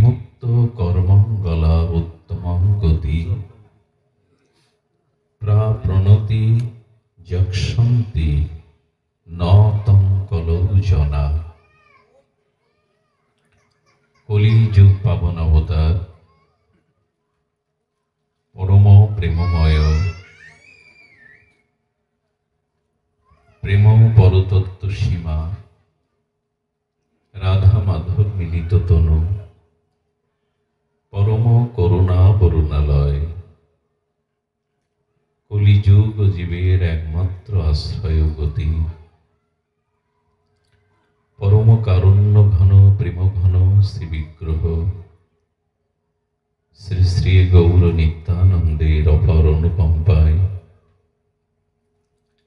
বিমুক্ত কর্মঙ্গলা উত্তমং গতি। প্রাপ্রণতি যক্ষন্তি ন তং কলৌ জনা। কলিযুগ পাবন অবতার। পরম প্রেমময়। প্রেম পরতত্ত্ব সীমা রাধা মাধব মিলিত তনু। পরম করুণা বরুণালয়। কলিযুগ জীবের একমাত্র আশ্রয় গতি। পরম কারুণ্য ঘন, প্রেম ঘন, শ্রী বিগ্রহ। শ্রী শ্রী গৌর নিত্যানন্দের অপার অনুকম্পায়।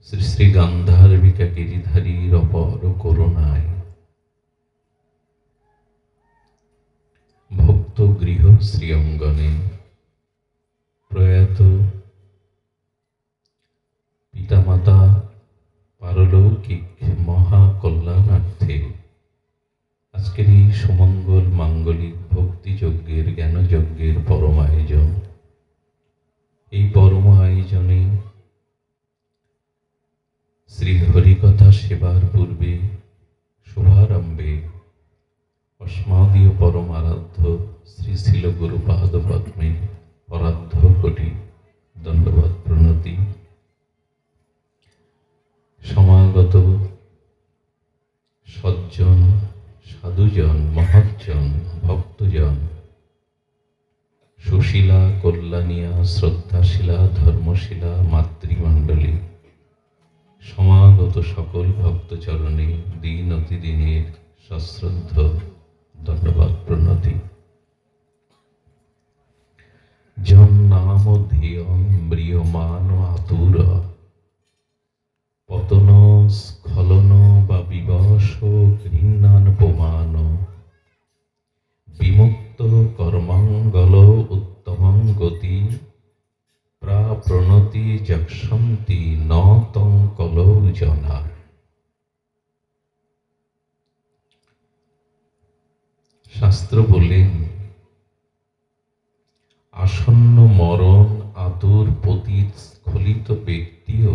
শ্রী শ্রী গান্ধার্বিকা গিরিধারীর অপর করুণায়। ভক্ত গৃহ শ্রী অঙ্গনে প্রয়াত পিতামাতা পারলৌকিক মহাকল্যাণার্থে আজকের এই সুমঙ্গল মাঙ্গলিক ভক্তিযজ্ঞের জ্ঞানযজ্ঞের পরম আয়োজন। এই পরম আয়োজনে শ্রী হরিকথা সেবার পূর্বে শুভারম্ভে অস্মাদীয় পরম আরাধ্য শ্রী শিল গুরুপাদ পদ্মে পরাধ্য কোটি দণ্ডবাদ প্রণতি। সমাগত সজ্জন, সাধুজন মহজ্জন ভক্তজন, সুশীলা কল্যাণিয়া, শ্রদ্ধাশীলা, ধর্মশীলা, মাতৃমণ্ডলী, সমাগত সকল ভক্তচরণে দিন অতিদিনের সশ্রদ্ধ। দণ্ডবাদ প্রণতি। জন্নাম ধিয়ং ম্রিয়মান আতুর। পতন স্খলন বা বিবশ ঘৃণানুপমান বিমুক্ত কর্মাঙ্গল উত্তমং গতি। প্রাপ্রণতি যক্ষন্তি ন তং কলৌ জনা শাস্ত্র বলেন আসন্ন মরণ আতুর পতীত স্খলিত ব্যক্তিও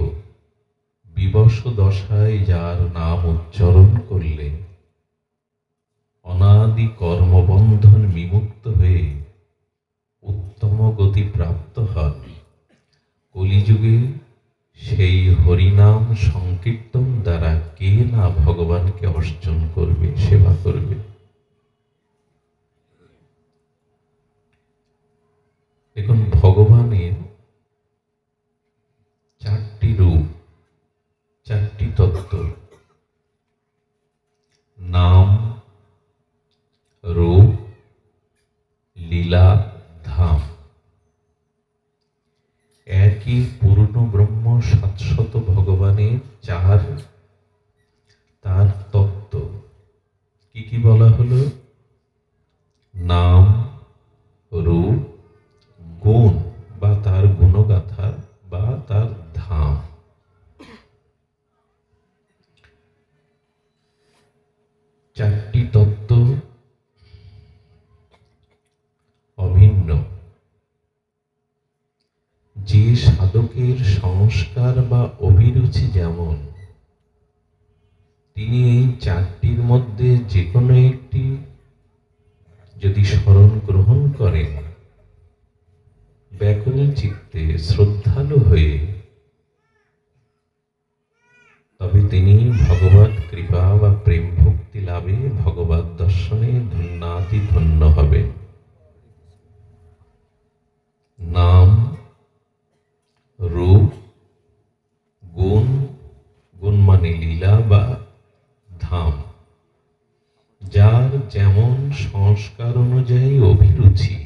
বিবশ দশায় যার নাম উচ্চারণ করলে, অনাদি কর্মবন্ধন বিমুক্ত হয়ে উত্তম গতি প্রাপ্ত হন। কলিযুগে সেই হরিনাম সংকীর্তন দ্বারা কে না ভগবানকে অর্জন করবে, সেবা করবে দেখুন ভগবানের চারটি রূপ চারটি তত্ত্ব নাম রূপ লীলা ধাম একই পূর্ণ ব্রহ্ম সাতশত ভগবানের চার তার তত্ত্ব কি কি বলা হলো নাম রূপ গুণ বা তার গুণগাথা বা তার ধাম চারটি তত্ত্ব অভিন্ন যে সাধকের সংস্কার বা অভিরুচি যেমন, তিনি এই চারটির মধ্যে যে কোনো একটি যদি স্মরণ গ্রহণ করেন, ব্যাকুল চিত্তে শ্রদ্ধালু হয়ে তবে তিনি ভগবত কৃপা বা প্রেম ভক্তি লাভে ভগবত দর্শনে ধন্যাতি ধন্য হবে নাম রূপ গুণ গুণ মানে লীলা বা ধাম, যার যেমন সংস্কার অনুযায়ী অভিরুচি।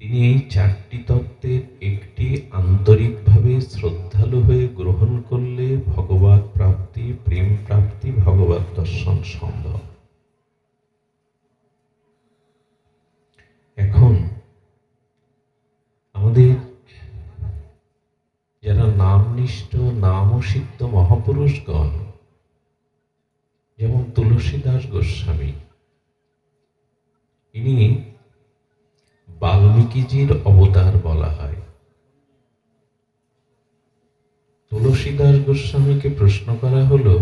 তিনি এই চারটি তত্ত্বের একটি আন্তরিকভাবে শ্রদ্ধালু হয়ে গ্রহণ করলে ভগবত প্রাপ্তি, প্রেম প্রাপ্তি, ভগবত দর্শন সম্ভব এখন আমাদের যারা নামনিষ্ঠ নামসিদ্ধ মহাপুরুষগণ, যেমন তুলসীদাস গোস্বামী, ইনি বাল্মীকিজির অবতার বলা হয়। তুলসীদাস গোস্বামীকে প্রশ্ন করা হলো,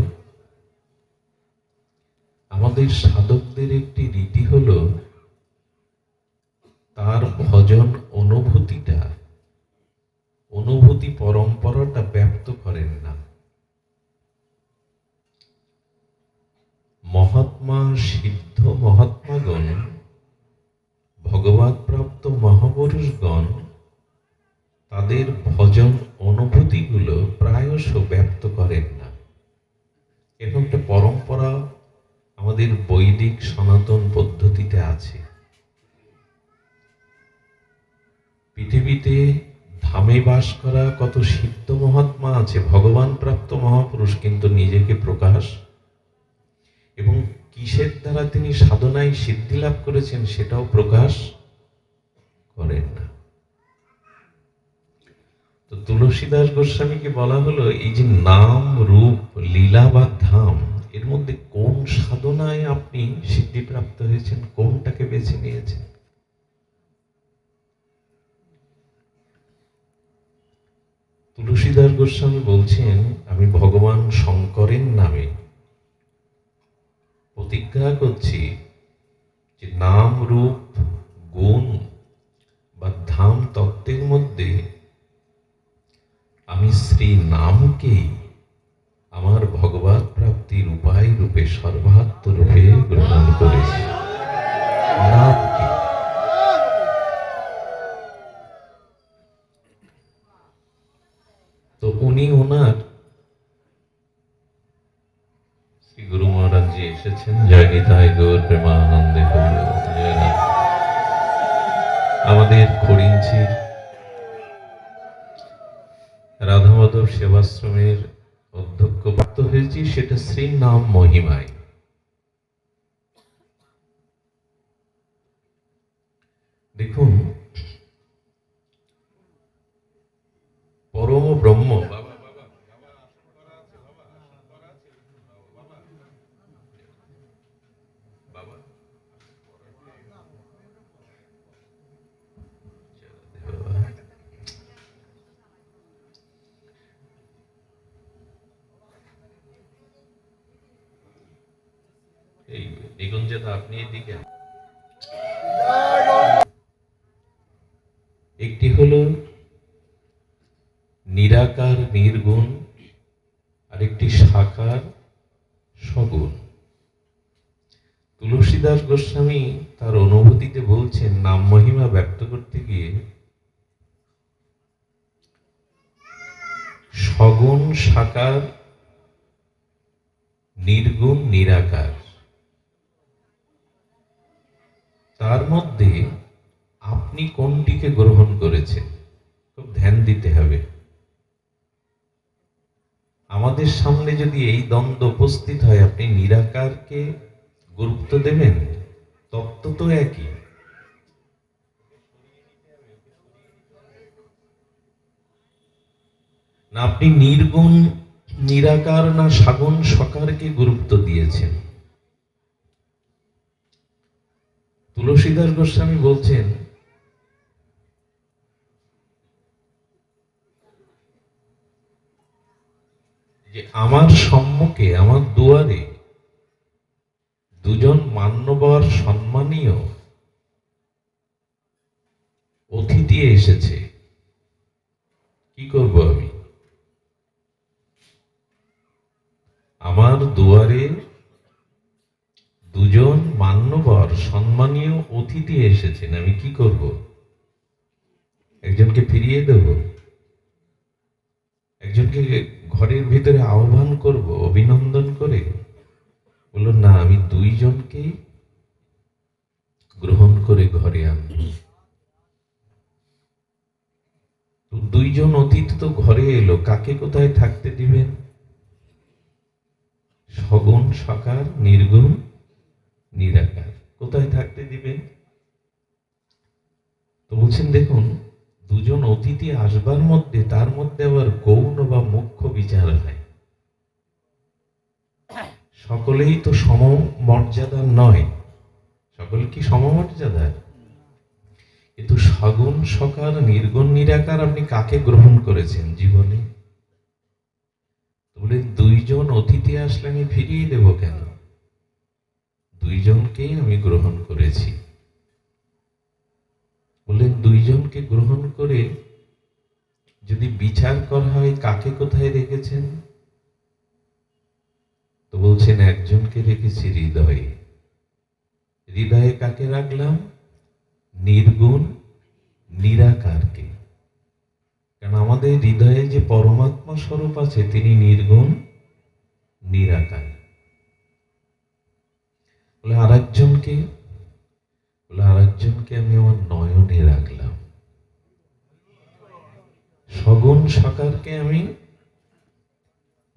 আমাদের সাধকদের একটি রীতি হলো, তার ভজন অনুভূতিটা অনুভূতি পরম্পরাটা ব্যক্ত করেন না। মহাত্মা, সিদ্ধ মহাত্মাগণ ভগবত প্রাপ্ত মহাপুরুষগণ, তাদের ভজন অনুভূতিগুলো প্রায়শ ব্যক্ত করেন না। এরকম একটা পরম্পরা আমাদের বৈদিক সনাতন পদ্ধতিতে আছে। পৃথিবীতে ধামে বাস করা কত সিদ্ধ মহাত্মা আছে, ভগবান প্রাপ্ত মহাপুরুষ কিন্তু নিজেকে প্রকাশ? এবং কিসের দ্বারা তিনি সাধনায় সিদ্ধি লাভ করেছেন সেটাও প্রকাশ করেন না। তো তুলসীদাস গোস্বামীকে বলা হলো, এই যে নাম, রূপ, লীলা বা ধাম, এর মধ্যে কোন সাধনায় আপনি সিদ্ধিপ্রাপ্ত হয়েছেন? কোনটাকে বেছে নিয়েছেন? তুলসীদাস গোস্বামী বলছেন, আমি ভগবান শঙ্করের নামে প্রতিজ্ঞা করছি যে নাম রূপ, গুণ বা ধাম তত্ত্বের মধ্যে আমি শ্রী নামকেই আমার ভগবত প্রাপ্তির উপায় রূপে সর্বাত্ম রূপে গ্রহণ করেছি। নামকে তো উনি ওনার শ্রী গুরু মহারাজ জি এসেছেন, জয় নিতাই গৌর প্রেমানন্দে। আমাদের খড়িঞ্চির রাধা মাধব সেবাশ্রমের অধ্যক্ষ প্রাপ্ত হয়েছি, সেটা শ্রীর নাম মহিমায় দেখুন পরম ব্রহ্ম বাবা বাবা এই নিকুঞ্জে তো আপনি এদিকে একটি হলো নিরাকার নির্গুণ, আরেকটি সাকার সগুণ। তুলসীদাস গোস্বামী তার অনুভূতিতে বলছেন, নাম মহিমা ব্যক্ত করতে গিয়ে সগুণ, সাকার, নির্গুণ, নিরাকার। তার মধ্যে আপনি কোনটিকে গ্রহণ করেছেন? খুব ধ্যান দিতে হবে। আমাদের সামনে যদি এই দ্বন্দ্ব উপস্থিত হয়, আপনি নিরাকারকে গুরুত্ব দেবেন? তত্ত্ব তো একই। না, আপনি নির্গুণ, নিরাকার না সাগুণ সকারকে গুরুত্ব দিয়েছেন। তুলসীদাস গোস্বামী বলছেন, যে আমার সম্মুখে, আমার দুয়ারে দুজন মান্যবর সম্মানীয় অতিথি এসেছে। কি করব আমি? আমার দুয়ারে দুজন মান্যবর সম্মানীয় অতিথি এসেছেন, আমি কি করব? একজনকে ফিরিয়ে দেব? একজনকে ঘরের ভিতরে আহ্বান করব, অভিনন্দন করে? বলল, না, আমি দুইজনকেই গ্রহণ করে ঘরে আনব। দুইজন অতিথি তো ঘরে এলো, কাকে কোথায় থাকতে দিবেন? সগুণ, সকার, নির্গুণ, নিরাকার। কোথায় থাকতে দিবে? তো বলছেন, দেখুন, দুজন অতিথি আসবার মধ্যে, তার মধ্যে আবার গৌণ বা মুখ্য বিচার হয়। সকলেই তো সম মর্যাদার নয়। সকল কি সমমর্যাদার? কিন্তু সগুণ, সকার, নির্গুণ, নিরাকার আপনি কাকে গ্রহণ করেছেন জীবনে? বলে দুইজন অতিথি আসলে আমি ফিরিয়ে দেব কেন? দুইজনকেই আমি গ্রহণ করেছি। বললেন, দুইজনকে গ্রহণ করে যদি বিচার করা হয়, কাকে কোথায় রেখেছেন? তো বলছেন, একজনকে রেখেছি হৃদয়ে। হৃদয়ে কাকে রাখলাম? নির্গুণ, নিরাকারকে। কারণ আমাদের হৃদয়ে যে পরমাত্মা স্বরূপ আছে, তিনি নির্গুণ, নিরাকার। বলে আর একজনকে বলে আর একজনকে আমি আমার নয়নে রাখলাম। সগুণ সাকারকে আমি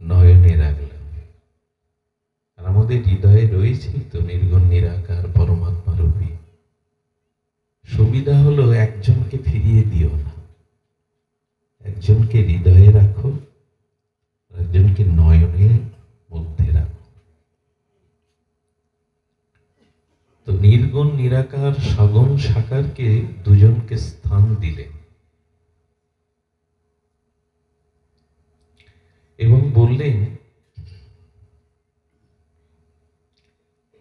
নয়নে রাখলাম। আর আমাদের হৃদয়ে রয়েছে তো নির্গুণ, নিরাকার, পরমাত্মা রূপী। সুবিধা হলো একজনকে ফিরিয়ে দিও না। একজনকে হৃদয়ে রাখো একজনকে নয়নের মধ্যে রাখো। তো নির্গুণ, নিরাকার সগুণ সাকারকে দুজনকে স্থান দিলেন এবং বললেন,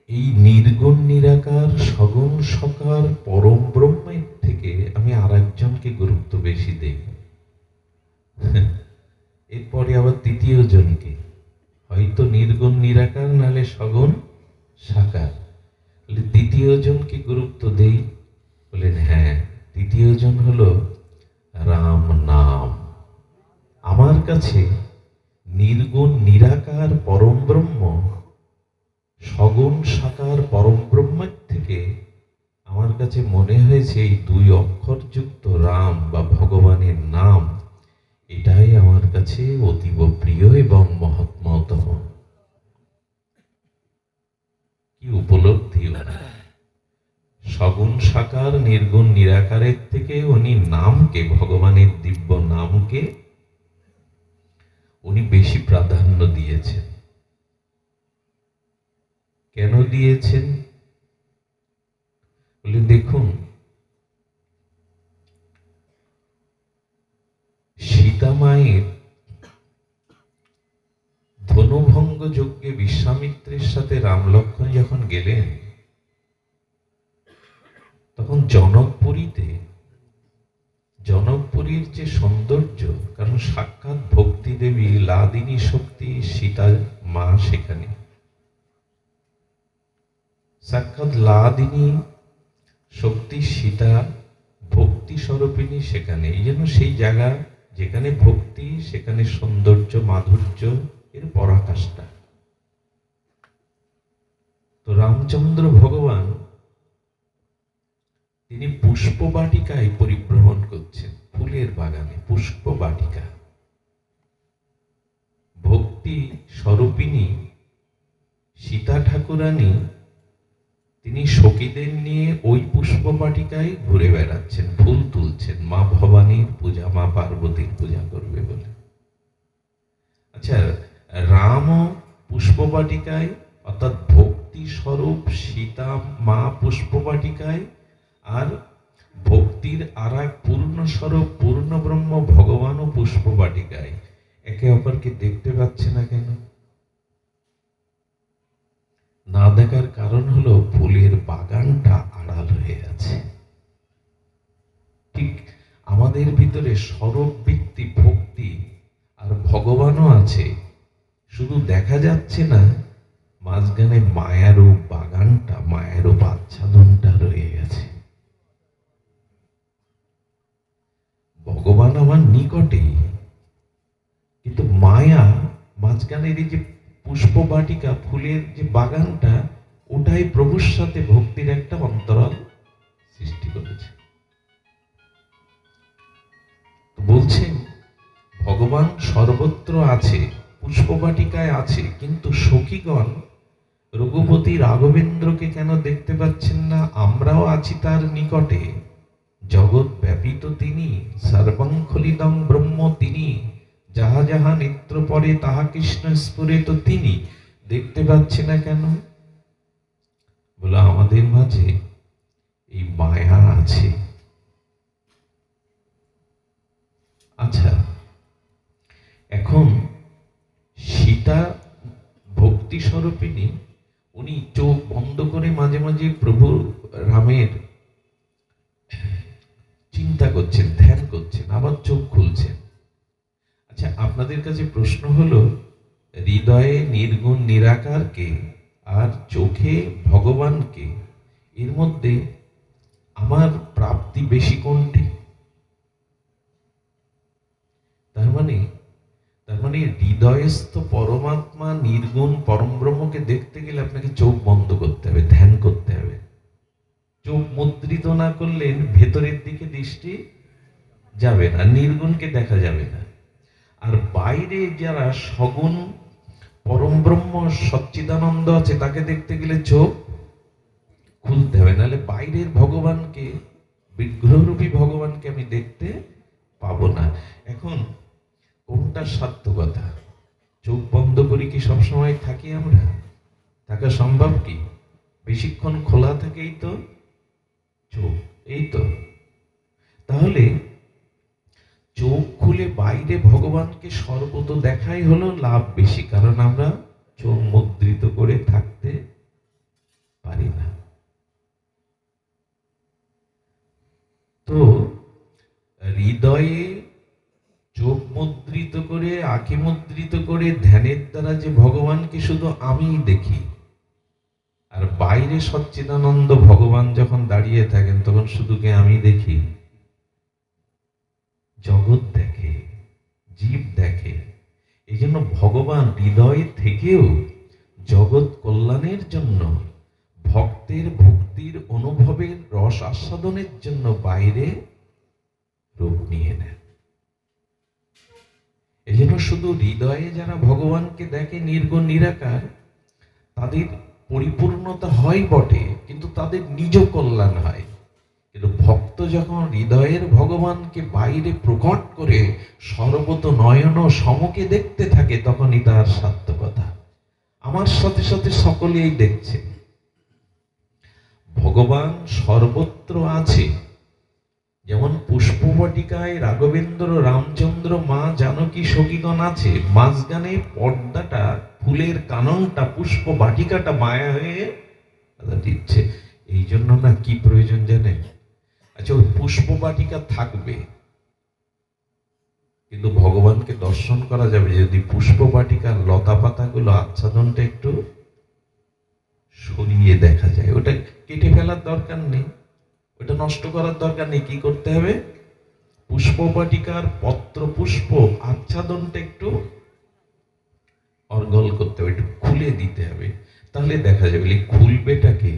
এই নির্গুণ, নিরাকার সগুণ সকার পরম ব্রহ্মের থেকে আমি আর একজনকে গুরুত্ব বেশি দেই এরপরে আবার তৃতীয় জনকে। হয়তো নির্গুণ, নিরাকার, নালে সগুণ সাকার। বলে দ্বিতীয় জনকে গুরুত্ব দেই? বলেন হ্যাঁ তৃতীয় জন হলো রাম নাম। আমার কাছে নির্গুণ, নিরাকার, পরম ব্রহ্ম, সগুণ, সাকার, পরম ব্রহ্মের থেকে আমার কাছে মনে হয়েছে এই দুই অক্ষরযুক্ত রাম বা ভগবানের নাম। এটাই আমার কাছে অতীব প্রিয় এবং মহাত্মতম কি উপলব্ধি সগুণ সাকার নির্গুণ নিরাকারের থেকে উনি নামকে, ভগবানের দিব্য নামকে উনি বেশি প্রাধান্য দিয়েছেন। কেন দিয়েছেন? বলে, দেখুন, সীতা মায়ের ধনুভঙ্গ যজ্ঞে বিশ্বামিত্রের সাথে রাম লক্ষ্মণ যখন গেলেন, তখন জনকপুরীতে, জনকপুরীর যে সৌন্দর্য, কারণ সাক্ষাৎ ভক্তি দেবী লাদিনী শক্তি, সীতা মা সেখানে। সাক্ষাৎ লাদিনী শক্তি, সীতা ভক্তি স্বরূপিনী সেখানে। এই জন্য সেই জায়গা যেখানে ভক্তি, সেখানে সৌন্দর্য, মাধুর্য এর পরাকাষ্ঠা। তো রামচন্দ্র ভগবান, তিনি পুষ্প বাটিকায় পরিভ্রমণ করছেন, ফুলের বাগানে পুষ্প বাটিকা ভক্তি স্বরূপিনী সীতা ঠাকুরানী, তিনি সখীদের নিয়ে ওই পুষ্প বাটিকায় ঘুরে বেড়াচ্ছেন, ফুল তুলছেন, মা ভবানীর পূজা, মা পার্বতীর পূজা করবে বলে। আচ্ছা রামও পুষ্প বাটিকায় অর্থাৎ ভক্তি স্বরূপ সীতা মা পুষ্প বাটিকায় আর ভক্তির আর এক পূর্ণ স্বরূপ পূর্ণ ব্রহ্ম ভগবানও পুষ্প বাটিকায় একে অপরকে দেখতে পাচ্ছে না কেন? না দেখার কারণ হলো ফুলের বাগানটা আড়াল হয়ে আছে। ঠিক আমাদের ভিতরে স্বরূপ ভিত্তি ভক্তি আর ভগবানও আছে। শুধু দেখা যাচ্ছে না, মাঝখানে মায়ারও বাগানটা, মায়ারও বাচ্চাদনটা রয়ে গেছে। ভগবান আমার নিকটেই, কিন্তু মায়া মাঝখানের এই যে পুষ্প বাটিকা ফুলের যে বাগানটা, ওটাই প্রভুর সাথে ভক্তির একটা অন্তরাল সৃষ্টি করেছে। বলছেন ভগবান সর্বত্র আছে। পুষ্প বাটিকায় আছে, কিন্তু সখীগণ রঘুপতি রাঘবেন্দ্রকে কেন দেখতে পাচ্ছেন না? আমরাও আছি তার নিকটে। জগৎ ব্যাপিত তিনি সর্বাঙ্খলিদং ব্রহ্ম তিনি, যাহা যাহা নেত্র পরে তাহা কৃষ্ণ স্ফুরিত তিনি। দেখতে পাচ্ছি না কেন? বলে আমাদের মাঝে এই মায়া আছে। আচ্ছা এখন সীতা ভক্তি স্বরূপিনী উনি চোখ বন্ধ করে মাঝে মাঝে প্রভু রামের চিন্তা করছেন, ধ্যান করছেন আবার চোখ খুলছেন। আচ্ছা আপনাদের কাছে প্রশ্ন হলো, হৃদয়ে নির্গুণ নিরাকারকে আর চোখে ভগবানকে, এর মধ্যে আমার প্রাপ্তি বেশি কোনটি? তার মানে তার মানে হৃদয়স্থ পরমাত্মা নির্গুণ পরম ব্রহ্মকে দেখতে গেলে আপনাকে চোখ বন্ধ করতে হবে, ধ্যান করতে হবে। চোখ মুদ্রিত না করলে ভেতরের দিকে দৃষ্টি যাবে না, নির্গুণকে দেখা যাবে না। আর বাইরে যারা সগুণ পরম ব্রহ্ম সচ্চিদানন্দ আছে, তাকে দেখতে গেলে চোখ খুলতে হবে। নাহলে বাইরের ভগবানকে, বিগ্রহরূপী ভগবানকে আমি দেখতে পাবো না এখন কোনটা সার্থকতা চোখ বন্ধ করি কি সবসময় থাকি আমরা? থাকা সম্ভব কি? বেশিক্ষণ খোলা থাকেই তো চোখ, এই তো। তাহলে চোখ খুলে বাইরে ভগবানকে সর্বত দেখাই হলো লাভ বেশি, কারণ আমরা চোখ মুদ্রিত করে থাকতে পারি না। তো হৃদয়ে চোখ মুদ্রিত করে, আঁখি মুদ্রিত করে, ধ্যানের দ্বারা যে ভগবানকে শুধু আমিই দেখি, আর বাইরে সচ্চিদানন্দ ভগবান যখন দাঁড়িয়ে থাকেন, তখন শুধুকে আমি দেখি। জগৎ দেখে, জীব দেখে এই জন্য ভগবান হৃদয় থেকেও জগৎ কল্যাণের জন্য, ভক্তের ভক্তির অনুভবের রস আস্বাদনের জন্য বাইরে রূপ নিয়ে নেন। এই জন্য শুধু হৃদয়ে যারা ভগবানকে দেখে নির্গুণ নিরাকার, তাদের পরিপূর্ণতা হয় বটে, কিন্তু তাদের নিজ কল্যাণ হয়। কিন্তু ভক্ত যখন হৃদয়ের ভগবানকে বাইরে প্রকট করে সর্বত নয়ন সমকে দেখতে থাকে, তখনই তার সার্থকতা আমার সাথে সাথে সকলেই দেখছে। ভগবান সর্বত্র আছে। যেমন পুষ্পবটিকায় রাঘবেন্দ্র রামচন্দ্র মা জানকী সখীগণ আছে, মাঝখানে পর্দাটা, ফুলের কাননটা পুষ্প বাটিকাটা মায়া হয়ে দিচ্ছে। এই জন্য না কি প্রয়োজন জানেন? আচ্ছা ওই পুষ্প বাটিকা থাকবে, কিন্তু ভগবানকে দর্শন করা যাবে। যদি পুষ্প বাটিকার লতা পাতাগুলো আচ্ছাদনটা একটু সরিয়ে দেখা যায়, ওটা কেটে ফেলার দরকার নেই। ওটা নষ্ট করার দরকার নেই, কি করতে হবে? পুষ্প বাটিকার পত্র পুষ্প আচ্ছাদনটা একটু অর্গল করতে হবে, একটু খুলে দিতে হবে। তাহলে দেখা যাবে খুলবেটাকে?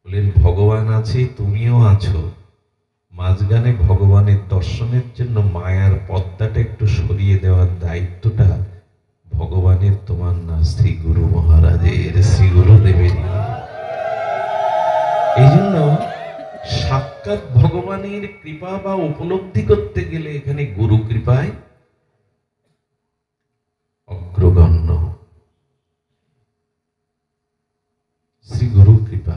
বললেন ভগবান আছে, তুমিও আছো। মাঝখানে ভগবানের দর্শনের জন্য মায়ার পদ্মাটা একটু সরিয়ে দেওয়ার দায়িত্বটা ভগবানের তোমার না শ্রী গুরু মহারাজের শ্রী গুরুদেবের সাক্ষাৎ ভগবানের কৃপা বা উপলব্ধি করতে গেলে এখানে গুরু কৃপায় অগ্রগণ্য। শ্রী গুরু কৃপা।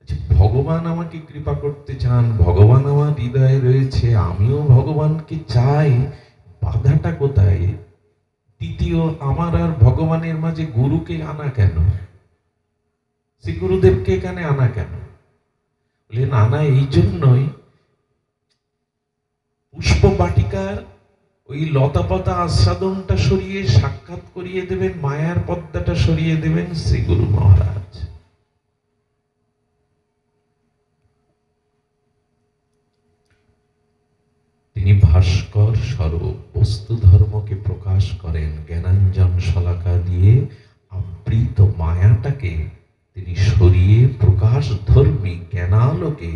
আচ্ছা, ভগবান আমাকে কৃপা করতে চান ভগবান আমার হৃদয়ে রয়েছে আমিও ভগবানকে চাই বাধাটা কোথায়? তৃতীয় আমার আর ভগবানের মাঝে গুরুকে আনা কেন? শ্রী গুরুদেবকে এখানে আনা কেন? বললেন আনা এই জন্যই পুষ্প বাটিকার ওই লতাপাতা আস্বাদনটা সরিয়ে সাক্ষাৎ করিয়ে দেবেন, মায়ার পদ্মাটা সরিয়ে দেবেন শ্রী গুরু মহারাজ। তিনি ভাস্কর স্বরূপ, বস্তু ধর্মকে প্রকাশ করেন, জ্ঞানাঞ্জন শলাকা দিয়ে আবৃত মায়াটাকে তিনি সরিয়ে প্রকাশ ধর্মী জ্ঞানালোকে,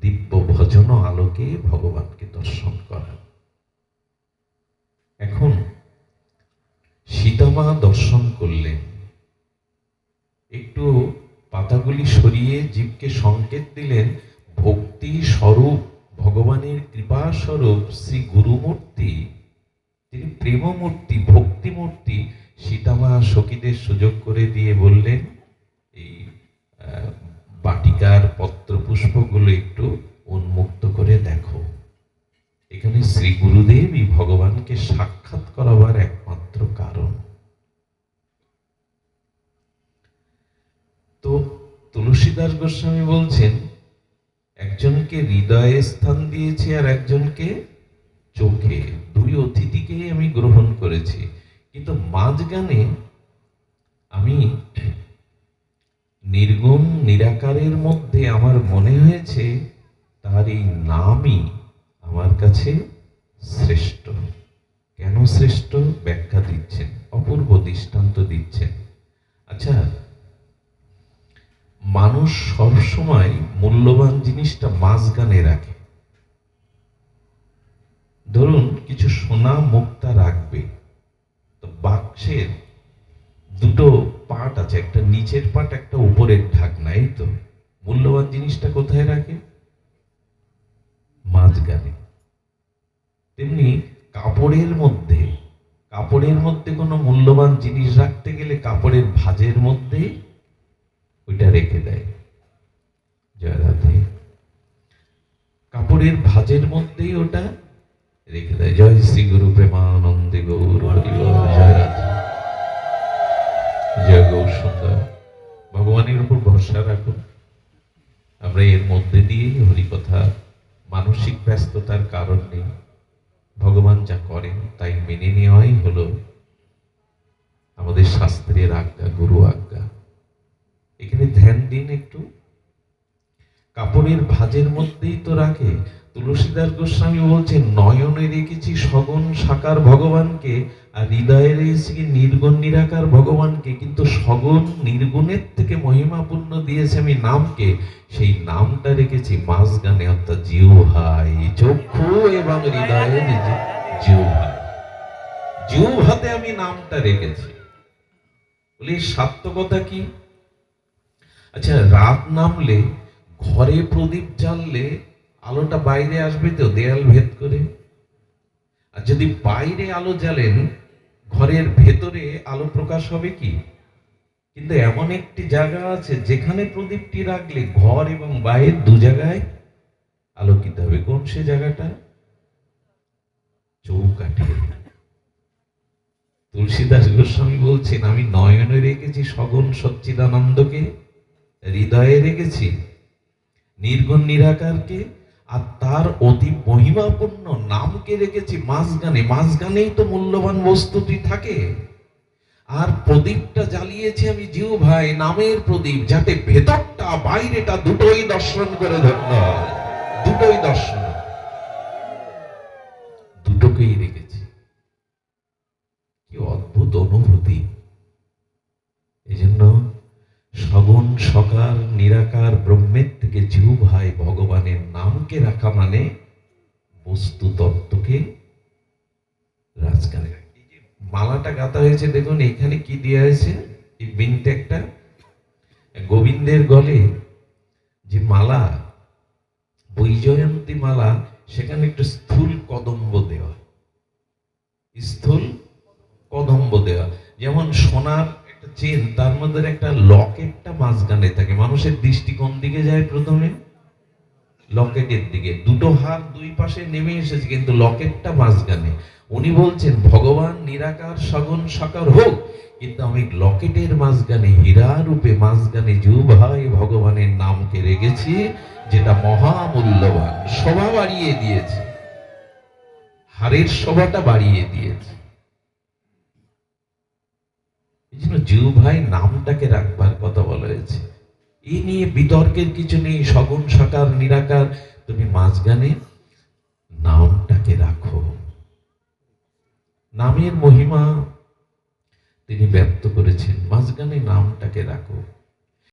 দিব্য ভজন আলোকে ভগবানকে দর্শন করান। এখন সীতামা দর্শন করলেন। একটু পাতাগুলি সরিয়ে জীবকে সংকেত দিলেন, ভক্তি স্বরূপ, ভগবানের কৃপা স্বরূপ, শ্রী গুরুমূর্তি, তিনি প্রেমমূর্তি, ভক্তিমূর্তি। সীতামা সখীদের সুযোগ করে দিয়ে বললেন বাটিকার পত্রপুষ্পগুলো একটু উন্মুক্ত করে দেখো। এখানে শ্রী গুরুদেবই ভগবানকে সাক্ষাৎ করাবার একমাত্র কারণ। তো তুলসীদাস গোস্বামী বলছেন, একজনকে হৃদয়ে স্থান দিয়েছি আর একজনকে চোখে। দুই অতিথিকেই আমি গ্রহণ করেছি। কিন্তু মাঝখানে আমি নির্গুণ নিরাকারের মধ্যে আমার মনে হয়েছে তার এই নামই আমার কাছে শ্রেষ্ঠ। কেন শ্রেষ্ঠ? ব্যাখ্যা দিচ্ছেন, অপূর্ব দৃষ্টান্ত দিচ্ছেন। আচ্ছা মানুষ সবসময় মূল্যবান জিনিসটা মাঝখানে রাখে। ধরুন, কিছু সোনা মুক্তা রাখবে, তো বাক্সের দুটো পার্ট আছে, একটা নিচের পার্ট একটা উপরের ঢাকনা এই তো? মূল্যবান জিনিসটা কোথায় রাখে? মাঝখানে। তেমনি কাপড়ের মধ্যে কাপড়ের মধ্যে কোনো মূল্যবান জিনিস রাখতে গেলে কাপড়ের ভাঁজের মধ্যে ওইটা রেখে দেয়। জয় রাধে কাপড়ের ভাঁজের মধ্যেই ওটা রেখে দেয়। জয় শ্রী গুরু প্রেমানন্দে গৌর হরি আমরা এর মধ্যে দিয়েই হরিকথা, মানসিক ব্যস্ততার কারণ নেই। ভগবান যা করেন, তাই মেনে নেওয়াই হল আমাদের শাস্ত্রের আজ্ঞা, গুরু আজ্ঞা। এখানে ধ্যান দিন একটু। কাপড়ের ভাজের মধ্যেই তো রাখে। তুলসীদাস গোস্বামী বলছেন, নয়নে রেখেছি সগুণ সাকার ভগবানকে আর হৃদয়ে রেখেছি নির্গুণ নিরাকার ভগবানকে। কিন্তু সগুণ নির্গুণের থেকে মহিমাপূর্ণ দিয়েছে আমি নামকে। সেই নামটা রেখেছি মাঝগানে অর্থাৎ জিউহাই চক্ষু এবং হৃদয়ের যে জিউহাই জিউহাতে আমি নামটা রেখেছি। বলি সার্থকতা কি? আচ্ছা রাত নামলে, ঘরে প্রদীপ জ্বাললে আলোটা বাইরে আসবে তো, দেয়াল ভেদ করে। আর যদি বাইরে আলো জ্বালেন, ঘরের ভেতরে আলো প্রকাশ হবে কি? কিন্তু এমন একটি জায়গা আছে যেখানে প্রদীপটি রাখলে ঘর এবং বাইরে দু জায়গায় আলোকিত হবে। কোন সে জায়গাটা? চৌকাঠে। তুলসীদাস গোস্বামী বলছেন, আমি নয়নে রেখেছি সগুণ সচ্চিদানন্দকে, হৃদয়ে রেখেছি, নির্গুণ নিরাকারকে আর তার অতি মহিমাপূর্ণ নামকে রেখেছি মাঝগানে মাঝগানেই তো মূল্যবান বস্তুটি থাকে। আর প্রদীপটা জ্বালিয়েছি আমি, জিউ ভাই, নামের প্রদীপ, যাতে ভেতরটা, বাইরেটা দুটোই দর্শন করে ধন্য। দুটোই দর্শন। দুটোকেই রেখেছি। কি অদ্ভুত অনুভূতি। এই জন্য সগুণ সকার নিরাকার ব্রহ্মের থেকে জিউ ভাই ভগবানের নামকে রাখা মানে বস্তু তত্ত্বকে রাজকারে মালাটা গাঁথা হয়েছে, দেখুন এখানে কি দেওয়া হয়েছে? এই বিনতে একটা গোবিন্দের গলে যে মালা, বৈজয়ন্তী মালা, সেখানে একটু স্থূল কদম্ব দেওয়া। স্থূল কদম্ব দেওয়া। যেমন সোনার চেন তার মধ্যে একটা লকেটটা মাঝখানে থাকে, মানুষের দৃষ্টি কোন দিকে যায় প্রথমে? লকেটের দিকে। দুটো হাত দুই পাশে নেমে এসেছে, কিন্তু লকেটটা মাঝখানে। উনি বলছেন, ভগবান নিরাকার, সগুণ, সাকার হোক, কিন্তু আমি লকেটের মাঝখানে হীরা রূপে মাঝখানে জু ভাই ভগবানের নামকে রেখেছি, যেটা মহামূল্যবান। শোভা বাড়িয়ে দিয়েছে। হারের শোভাটা বাড়িয়ে দিয়েছে। এই জন্য জিউ ভাই নামটাকে রাখবার কথা বলা হয়েছে। এই নিয়ে বিতর্কের কিছু নেই সগুণ সাকার নিরাকার, তুমি মাঝখানে নামটাকে রাখো। নামের মহিমা তিনি ব্যক্ত করেছেন, মাঝখানে নামটাকে রাখো।